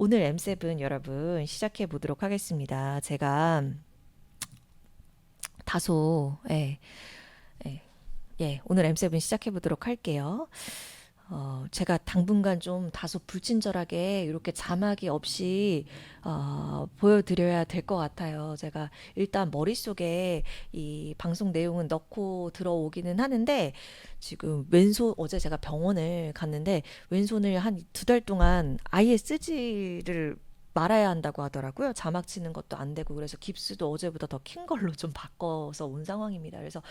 오늘 M7 여러분 시작해 보도록 하겠습니다. 제가 다소 예, 예, 예, 오늘 M7 시작해 보도록 할게요. 어, 제가 당분간 좀 다소 불친절하게 이렇게 자막이 없이 어, 보여드려야 될 것 같아요. 제가 일단 머릿속에 이 방송 내용은 넣고 들어오기는 하는데 지금 왼손 어제 제가 병원을 갔는데 왼손을 한 두 달 동안 아예 쓰지를 말아야 한다고 하더라고요. 자막 치는 것도 안 되고 그래서 깁스도 어제보다 더킨 걸로 좀 바꿔서 온 상황입니다. 그래서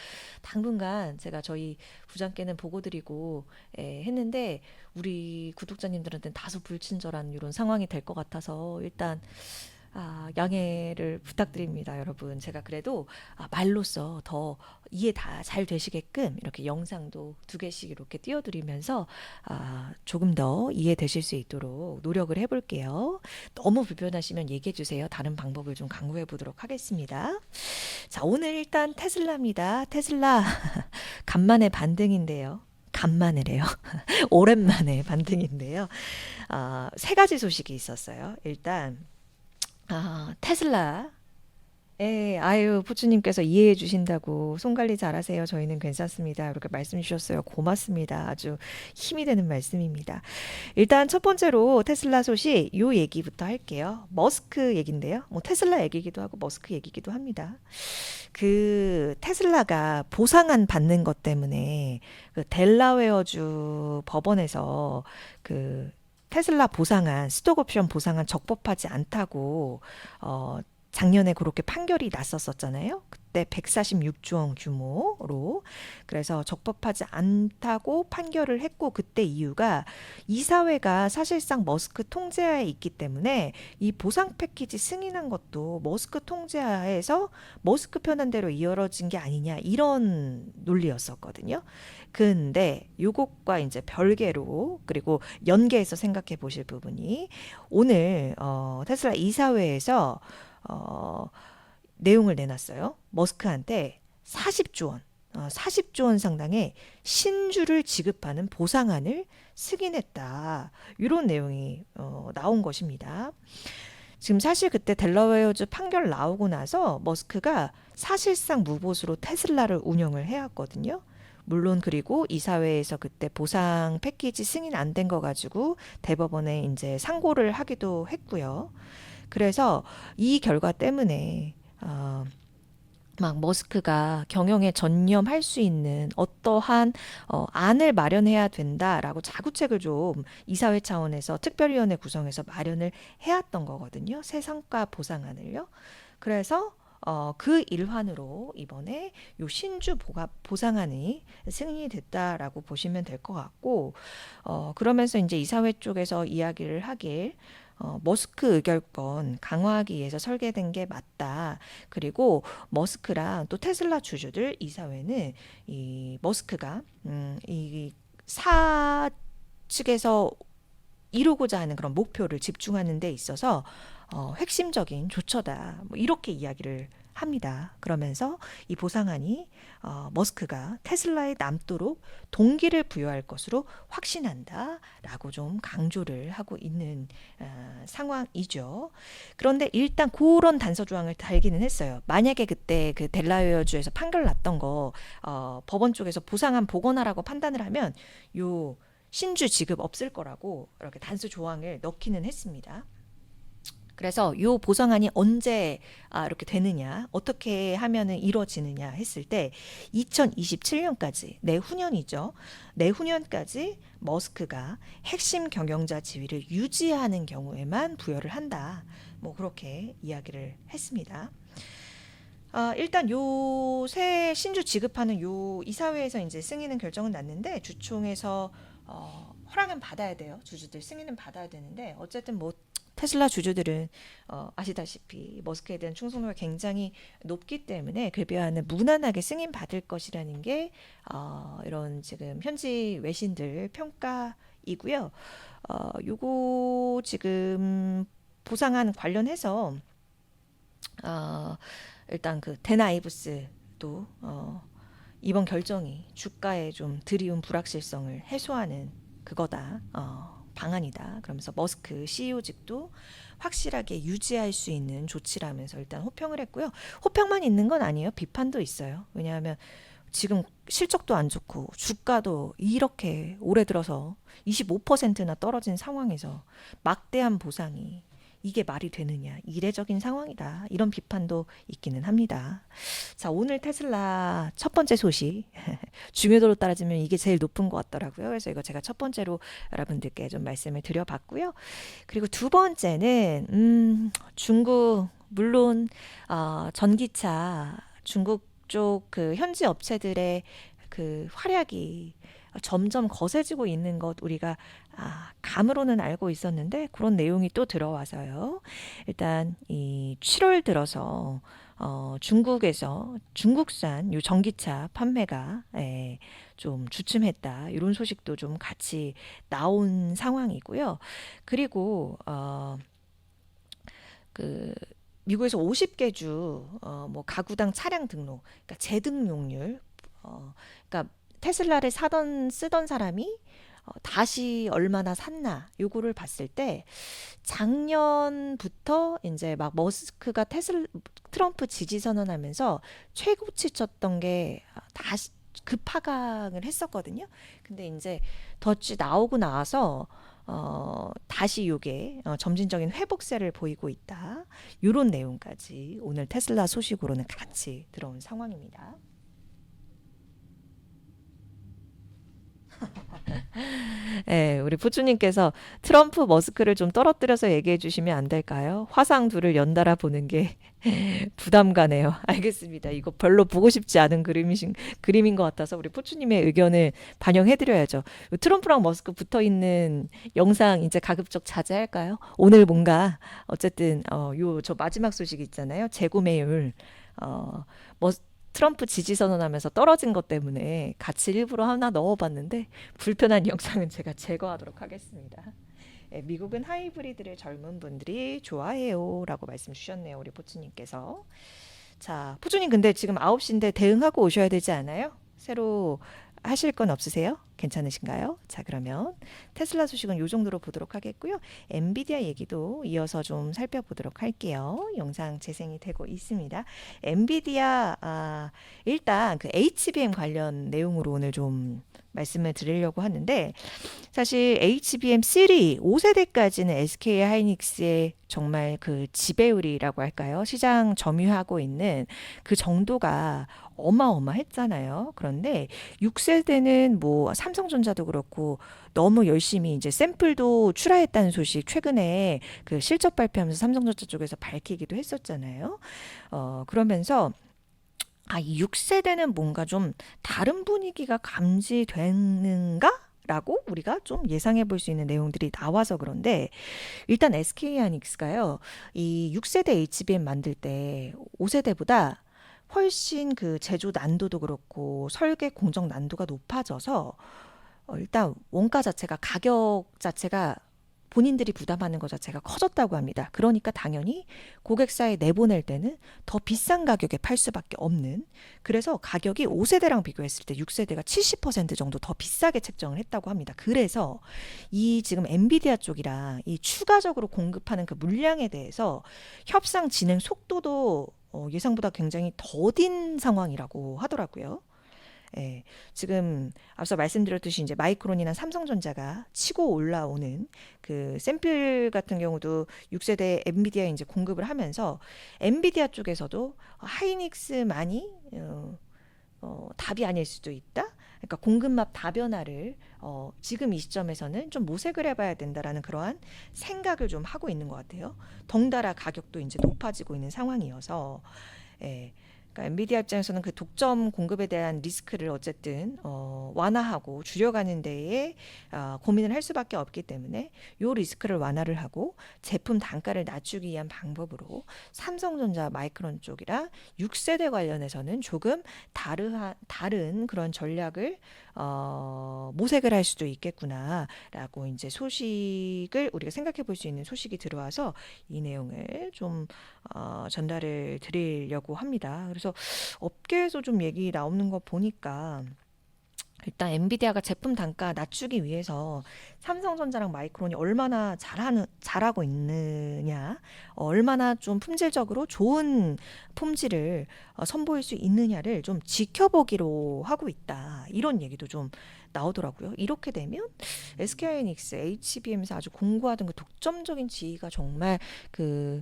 당분간 제가 저희 부장께는 보고 드리고 예, 했는데 우리 구독자님들한테는 다소 불친절한 이런 상황이 될 것 같아서 일단 아, 양해를 부탁드립니다, 여러분. 제가 그래도 아, 말로써 더 이해 다 잘 되시게끔 이렇게 영상도 두 개씩 이렇게 띄워드리면서 아, 조금 더 이해되실 수 있도록 노력을 해볼게요. 너무 불편하시면 얘기해 주세요. 다른 방법을 좀 강구해 보도록 하겠습니다. 자, 오늘 일단 테슬라입니다. 테슬라 간만에 반등인데요. 간만에래요. 오랜만에 반등인데요. 아, 세 가지 소식이 있었어요. 일단 아, 테슬라. 예, 아유, 부추님께서 이해해 주신다고 손 관리 잘하세요. 저희는 괜찮습니다. 이렇게 말씀 주셨어요. 고맙습니다. 아주 힘이 되는 말씀입니다. 일단 첫 번째로 테슬라 소식 요 얘기부터 할게요. 머스크 얘긴데요. 뭐 테슬라 얘기기도 하고 머스크 얘기기도 합니다. 그 테슬라가 보상안 받는 것 때문에 그 델라웨어주 법원에서 그 테슬라 보상안, 스톡옵션 보상안 적법하지 않다고 어 작년에 그렇게 판결이 났었었잖아요. 그때 146조 원 규모로 그래서 적법하지 않다고 판결을 했고 그때 이유가 이사회가 사실상 머스크 통제하에 있기 때문에 이 보상 패키지 승인한 것도 머스크 통제하에서 머스크 편한 대로 이어진 게 아니냐 이런 논리였었거든요. 근데 요것과 이제 별개로 그리고 연계해서 생각해 보실 부분이 오늘 어, 테슬라 이사회에서 어, 내용을 내놨어요. 머스크한테 40조 원, 어, 40조 원 상당의 신주를 지급하는 보상안을 승인했다. 이런 내용이 어, 나온 것입니다. 지금 사실 그때 델러웨어주 판결 나오고 나서 머스크가 사실상 무보수로 테슬라를 운영을 해왔거든요. 물론 그리고 이사회에서 그때 보상 패키지 승인 안 된 거 가지고 대법원에 이제 상고를 하기도 했고요. 그래서 이 결과 때문에 어, 막 머스크가 경영에 전념할 수 있는 어떠한 어, 안을 마련해야 된다라고 자구책을 좀 이사회 차원에서 특별위원회 구성해서 마련을 해왔던 거거든요. 새 성과 보상안을요. 그래서 어, 그 일환으로 이번에 요 신주 보가, 보상안이 승인이 됐다라고 보시면 될 것 같고 어, 그러면서 이제 이사회 쪽에서 이야기를 하길 어, 머스크 의결권 강화하기 위해서 설계된 게 맞다. 그리고 머스크랑 또 테슬라 주주들 이사회는 이 머스크가 음, 이사 측에서 이루고자 하는 그런 목표를 집중하는 데 있어서 어, 핵심적인 조처다. 뭐 이렇게 이야기를 합니다. 그러면서 이 보상안이 어, 머스크가 테슬라에 남도록 동기를 부여할 것으로 확신한다라고 좀 강조를 하고 있는 어, 상황이죠. 그런데 일단 그런 단서 조항을 달기는 했어요. 만약에 그때 그 델라웨어 주에서 판결 났던 거 어, 법원 쪽에서 보상안 복원하라고 판단을 하면 요 신주 지급 없을 거라고 이렇게 단수 조항을 넣기는 했습니다. 그래서 요 보상안이 언제 아, 이렇게 되느냐, 어떻게 하면은 이루어지느냐 했을 때 2027년까지 내후년이죠. 내후년까지 머스크가 핵심 경영자 지위를 유지하는 경우에만 부여를 한다. 뭐 그렇게 이야기를 했습니다. 아, 일단 요새 신주 지급하는 요 이사회에서 이제 승인은 결정은 났는데 주총에서 어, 허락은 받아야 돼요. 주주들 승인은 받아야 되는데 어쨌든 뭐 테슬라 주주들은 어, 아시다시피 머스크에 대한 충성도가 굉장히 높기 때문에 급여안을 무난하게 승인 받을 것이라는 게 어, 이런 지금 현지 외신들 평가이고요. 어, 요거 지금 보상안 관련해서 어, 일단 그 데나이브스도 어, 이번 결정이 주가에 좀 드리운 불확실성을 해소하는 그거다. 어, 방안이다. 그러면서 머스크 CEO직도 확실하게 유지할 수 있는 조치라면서 일단 호평을 했고요. 호평만 있는 건 아니에요. 비판도 있어요. 왜냐하면 지금 실적도 안 좋고 주가도 이렇게 올해 들어서 25%나 떨어진 상황에서 막대한 보상이 이게 말이 되느냐 이례적인 상황이다 이런 비판도 있기는 합니다. 자 오늘 테슬라 첫 번째 소식 중요도로 따라지면 이게 제일 높은 것 같더라고요. 그래서 이거 제가 첫 번째로 여러분들께 좀 말씀을 드려봤고요. 그리고 두 번째는 음, 중국 물론 어, 전기차 중국 쪽 그 현지 업체들의 그 활약이 점점 거세지고 있는 것 우리가 아, 감으로는 알고 있었는데 그런 내용이 또 들어와서요. 일단 이 7월 들어서 어, 중국에서 중국산 요 전기차 판매가 예, 좀 주춤했다 이런 소식도 좀 같이 나온 상황이고요. 그리고 어, 그 미국에서 50개 주, 어, 뭐 가구당 차량 등록, 그러니까 재등록률, 어, 그러니까 테슬라를 사던 쓰던 사람이 어, 다시 얼마나 샀나 요거를 봤을 때 작년부터 이제 막 머스크가 테슬 트럼프 지지 선언하면서 최고치 쳤던 게 다시 급하강을 했었거든요. 근데 이제 덫이 나오고 나서 어, 다시 요게 어, 점진적인 회복세를 보이고 있다. 요런 내용까지 오늘 테슬라 소식으로는 같이 들어온 상황입니다. 예, 우리 부추님께서 트럼프 머스크를 좀 떨어뜨려서 얘기해 주시면 안 될까요? 화상 둘을 연달아 보는 게 부담 가네요. 알겠습니다. 이거 별로 보고 싶지 않은 그림이신, 그림인 것 같아서 우리 포추님의 의견을 반영해 드려야죠. 트럼프랑 머스크 붙어 있는 영상 이제 가급적 자제할까요? 오늘 뭔가 어쨌든 어, 요 저 마지막 소식 있잖아요. 재구매율 어, 머 트럼프 지지 선언하면서 떨어진 것 때문에 같이 일부러 하나 넣어봤는데 불편한 영상은 제가 제거하도록 하겠습니다. 예, 미국은 하이브리드를 젊은 분들이 좋아해요라고 말씀 주셨네요. 우리 포츠님께서. 자, 포츠님 근데 지금 9시인데 대응하고 오셔야 되지 않아요? 새로 하실 건 없으세요? 괜찮으신가요? 자, 그러면 테슬라 소식은 이 정도로 보도록 하겠고요. 엔비디아 얘기도 이어서 좀 살펴보도록 할게요. 영상 재생이 되고 있습니다. 엔비디아 아, 일단 그 HBM 관련 내용으로 오늘 좀 말씀을 드리려고 하는데 사실 HBM3 5세대까지는 SK 하이닉스의 정말 그 지배율이라고 할까요? 시장 점유하고 있는 그 정도가 어마어마했잖아요. 그런데 6세대는 뭐 삼성전자도 그렇고 너무 열심히 이제 샘플도 출하했다는 소식 최근에 그 실적 발표하면서 삼성전자 쪽에서 밝히기도 했었잖아요. 어, 그러면서 아, 이 6세대는 뭔가 좀 다른 분위기가 감지되는가? 라고 우리가 좀 예상해 볼 수 있는 내용들이 나와서 그런데 일단 SK 하이닉스가요. 이 6세대 HBM 만들 때 5세대보다 훨씬 그 제조 난도도 그렇고 설계 공정 난도가 높아져서 어, 일단 원가 자체가 가격 자체가 본인들이 부담하는 것 자체가 커졌다고 합니다. 그러니까 당연히 고객사에 내보낼 때는 더 비싼 가격에 팔 수밖에 없는 그래서 가격이 5세대랑 비교했을 때 6세대가 70% 정도 더 비싸게 책정을 했다고 합니다. 그래서 이 지금 엔비디아 쪽이랑 이 추가적으로 공급하는 그 물량에 대해서 협상 진행 속도도 어, 예상보다 굉장히 더딘 상황이라고 하더라고요. 예, 지금 앞서 말씀드렸듯이 이제 마이크론이나 삼성전자가 치고 올라오는 그 샘플 같은 경우도 6세대 엔비디아 이제 공급을 하면서 엔비디아 쪽에서도 하이닉스만이 어, 어, 답이 아닐 수도 있다. 그러니까 공급망 다변화를 어, 지금 이 시점에서는 좀 모색을 해봐야 된다라는 그러한 생각을 좀 하고 있는 것 같아요. 덩달아 가격도 이제 높아지고 있는 상황이어서 예. 그러니까 엔비디아 입장에서는 그 독점 공급에 대한 리스크를 어쨌든 어, 완화하고 줄여가는 데에 어, 고민을 할 수밖에 없기 때문에 요 리스크를 완화를 하고 제품 단가를 낮추기 위한 방법으로 삼성전자 마이크론 쪽이랑 6세대 관련해서는 조금 다르한 다른 그런 전략을 어, 모색을 할 수도 있겠구나라고 이제 소식을 우리가 생각해 볼 수 있는 소식이 들어와서 이 내용을 좀 어, 전달을 드리려고 합니다. 그래서 업계에서 좀 얘기 나오는 거 보니까 일단 엔비디아가 제품 단가 낮추기 위해서 삼성전자랑 마이크론이 얼마나 잘하는 잘하고 있느냐, 어, 얼마나 좀 품질적으로 좋은 품질을 어, 선보일 수 있느냐를 좀 지켜보기로 하고 있다. 이런 얘기도 좀 나오더라고요. 이렇게 되면 SK하이닉스, HBM에서 아주 공부하던 그 독점적인 지위가 정말 그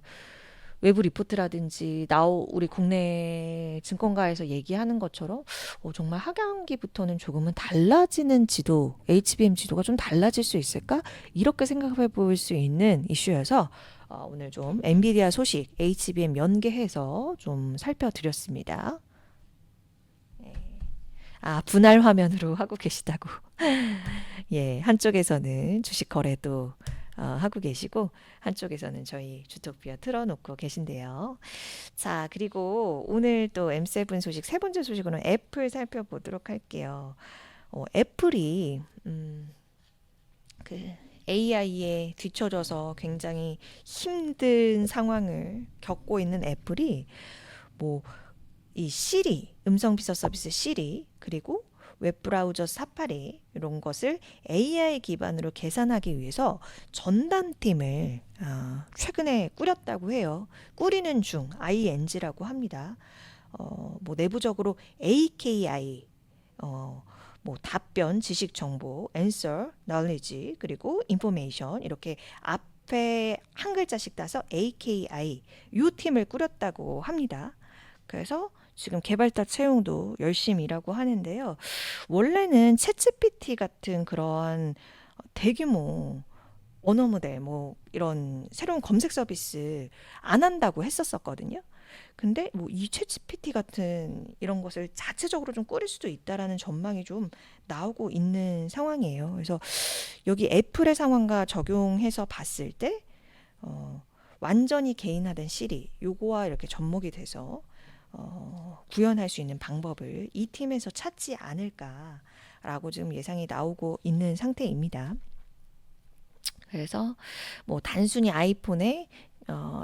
외부 리포트라든지 나오 우리 국내 증권가에서 얘기하는 것처럼 어, 정말 하반기부터는 조금은 달라지는 지도, HBM 지도가 좀 달라질 수 있을까? 이렇게 생각해 볼 수 있는 이슈여서 어, 오늘 좀 엔비디아 소식 HBM 연계해서 좀 살펴드렸습니다. 네. 아, 분할 화면으로 하고 계시다고. 예, 한쪽에서는 주식 거래도 어, 하고 계시고 한쪽에서는 저희 주토피아 틀어놓고 계신데요. 자, 그리고 오늘 또 M7 소식 세 번째 소식으로는 애플 살펴보도록 할게요. 어, 애플이 음, 그 AI에 뒤처져서 굉장히 힘든 상황을 겪고 있는 애플이 뭐 이 시리 음성 비서 서비스 시리 그리고 웹브라우저 사파리 이런 것을 AI 기반으로 계산하기 위해서 전담팀을 어, 최근에 꾸렸다고 해요. 꾸리는 중 ING라고 합니다. 어, 뭐 내부적으로 AKI 어, 뭐 답변, 지식 정보, answer, knowledge 그리고 information 이렇게 앞에 한 글자씩 따서 AKI 이 팀을 꾸렸다고 합니다. 그래서 지금 개발자 채용도 열심히 일하고 하는데요. 원래는 챗GPT 같은 그런 대규모 언어 모델 뭐 이런 새로운 검색 서비스 안 한다고 했었었거든요. 근데 뭐 이 챗GPT 같은 이런 것을 자체적으로 좀 꾸릴 수도 있다라는 전망이 좀 나오고 있는 상황이에요. 그래서 여기 애플의 상황과 적용해서 봤을 때 어, 완전히 개인화된 시리 요거와 이렇게 접목이 돼서 어, 구현할 수 있는 방법을 이 팀에서 찾지 않을까라고 지금 예상이 나오고 있는 상태입니다. 그래서 뭐 단순히 아이폰에 어,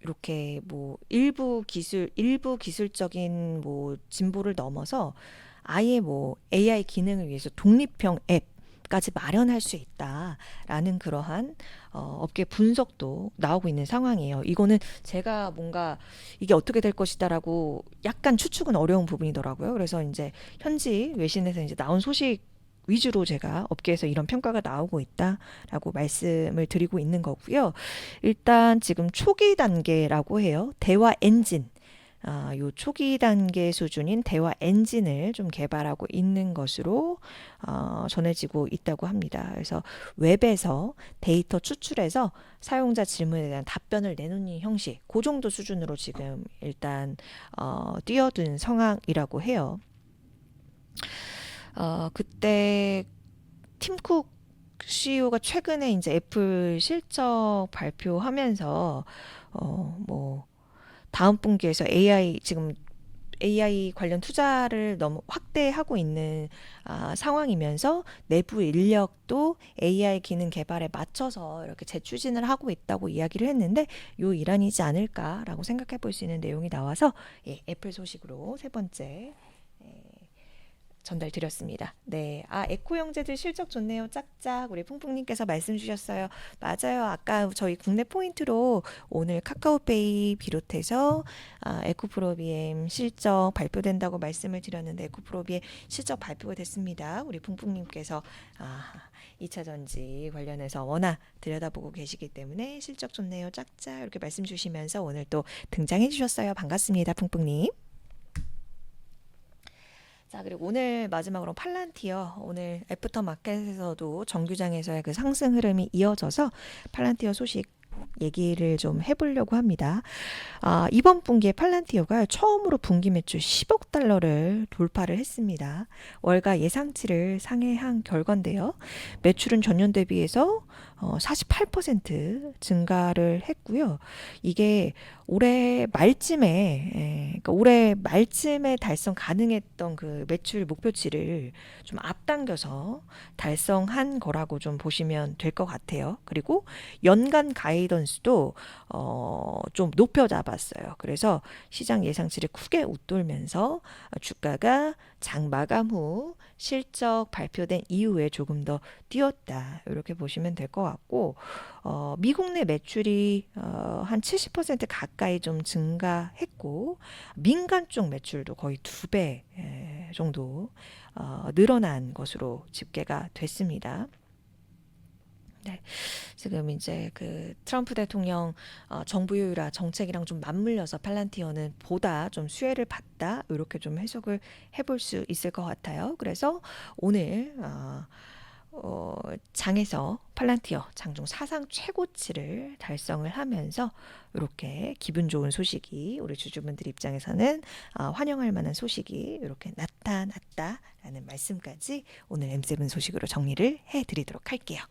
이렇게 뭐 일부 기술 일부 기술적인 뭐 진보를 넘어서 아예 뭐 AI 기능을 위해서 독립형 앱 까지 마련할 수 있다라는 그러한 어, 업계 분석도 나오고 있는 상황이에요. 이거는 제가 뭔가 이게 어떻게 될 것이다라고 약간 추측은 어려운 부분이더라고요. 그래서 이제 현지 외신에서 이제 나온 소식 위주로 제가 업계에서 이런 평가가 나오고 있다라고 말씀을 드리고 있는 거고요. 일단 지금 초기 단계라고 해요. 대화 엔진. 아, 요 초기 단계 수준인 대화 엔진을 좀 개발하고 있는 것으로 어, 전해지고 있다고 합니다. 그래서 웹에서 데이터 추출해서 사용자 질문에 대한 답변을 내놓는 형식, 그 정도 수준으로 지금 일단 어, 뛰어든 상황이라고 해요. 어, 그때 팀쿡 CEO가 최근에 이제 애플 실적 발표하면서 어, 뭐 다음 분기에서 AI 지금 AI 관련 투자를 너무 확대하고 있는 아, 상황이면서 내부 인력도 AI 기능 개발에 맞춰서 이렇게 재추진을 하고 있다고 이야기를 했는데 요 일환이지 않을까라고 생각해 볼 수 있는 내용이 나와서 예, 애플 소식으로 세 번째 전달드렸습니다. 네. 아, 에코 형제들 실적 좋네요. 짝짝. 우리 풍풍님께서 말씀 주셨어요. 맞아요. 아까 저희 국내 포인트로 오늘 카카오페이 비롯해서 아, 에코프로비엠 실적 발표된다고 말씀을 드렸는데 에코프로비엠 실적 발표가 됐습니다. 우리 풍풍님께서 아, 2차 전지 관련해서 워낙 들여다보고 계시기 때문에 실적 좋네요. 짝짝 이렇게 말씀 주시면서 오늘 또 등장해 주셨어요. 반갑습니다. 풍풍님. 자, 그리고 오늘 마지막으로 팔란티어 오늘 애프터 마켓에서도 정규장에서의 그 상승 흐름이 이어져서 팔란티어 소식 얘기를 좀 해보려고 합니다. 아, 이번 분기에 팔란티어가 처음으로 분기 매출 10억 달러를 돌파를 했습니다. 월가 예상치를 상회한 결과인데요. 매출은 전년 대비해서 어, 48% 증가를 했고요. 이게 올해 말쯤에 예, 그러니까 올해 말쯤에 달성 가능했던 그 매출 목표치를 좀 앞당겨서 달성한 거라고 좀 보시면 될 것 같아요. 그리고 연간 가이던스도 어, 좀 높여잡아 봤어요. 그래서 시장 예상치를 크게 웃돌면서 어, 주가가 장 마감 후 실적 발표된 이후에 조금 더 뛰었다. 이렇게 보시면 될 것 같고, 어, 미국 내 매출이 어, 한 70% 가까이 좀 증가했고, 민간 쪽 매출도 거의 두 배 정도 어, 늘어난 것으로 집계가 됐습니다. 네, 지금 이제 그 트럼프 대통령 어, 정부 효율화 정책이랑 좀 맞물려서 팔란티어는 보다 좀 수혜를 받다 이렇게 좀 해석을 해볼 수 있을 것 같아요. 그래서 오늘 어, 어, 장에서 팔란티어 장중 사상 최고치를 달성을 하면서 이렇게 기분 좋은 소식이 우리 주주분들 입장에서는 어, 환영할 만한 소식이 이렇게 나타났다라는 말씀까지 오늘 M7 소식으로 정리를 해드리도록 할게요.